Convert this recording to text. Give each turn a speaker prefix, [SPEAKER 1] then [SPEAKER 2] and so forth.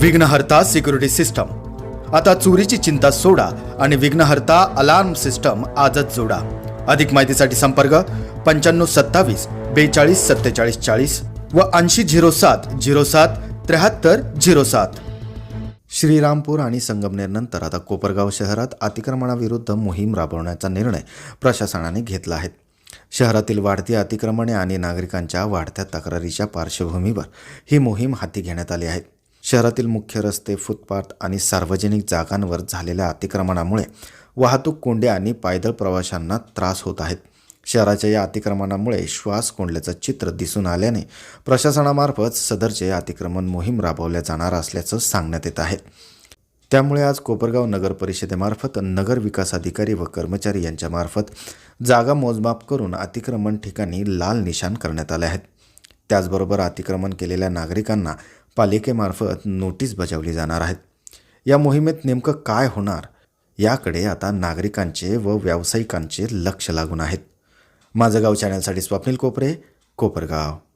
[SPEAKER 1] विघ्नहर्ता security system. आता चोरीची चिंता सोडा आणि विघ्नहर्ता अलार्म सिस्टम आजच जोडा. अधिक माहितीसाठी संपर्क पंच्याण्णव सत्तावीस बेचाळीस सत्तेचाळीस चाळीस व ऐंशी झिरो सात झिरो सात त्र्याहत्तर झिरो सात. श्रीरामपूर आणि संगमनेरनंतर आता कोपरगाव शहरात अतिक्रमणाविरुद्ध मोहीम राबवण्याचा निर्णय प्रशासनाने घेतला आहे. शहरातील वाढती अतिक्रमणे आणि नागरिकांच्या वाढत्या तक्रारीच्या पार्श्वभूमीवर ही मोहीम हाती घेण्यात आली आहे. शहरातील मुख्य रस्ते फुटपाथ आणि सार्वजनिक जागांवर झालेल्या अतिक्रमणामुळे वाहतूक कोंड्या आणि पायदळ प्रवाशांना त्रास होत आहेत. शहराच्या या अतिक्रमणामुळे श्वास कोंडल्याचं चित्र दिसून आल्याने प्रशासनामार्फत सदरचे अतिक्रमण मोहीम राबवल्या जाणार असल्याचं सांगण्यात येत आहे. त्यामुळे आज कोपरगाव नगर परिषदेमार्फत नगर विकास अधिकारी व कर्मचारी यांच्यामार्फत जागा मोजमाप करून अतिक्रमण ठिकाणी लाल निशाण करण्यात आले आहेत. त्याचबरोबर अतिक्रमण केलेल्या नागरिकांना पालिकेमार्फत नोटीस बजावली जाणार आहेत या मोहिमेत नेमकं काय होणार याकडे आता नागरिकांचे व व्यावसायिकांचे लक्ष लागून आहेत. माझं गाव चॅनलसाठी स्वप्नील कोपरे कोपरगाव.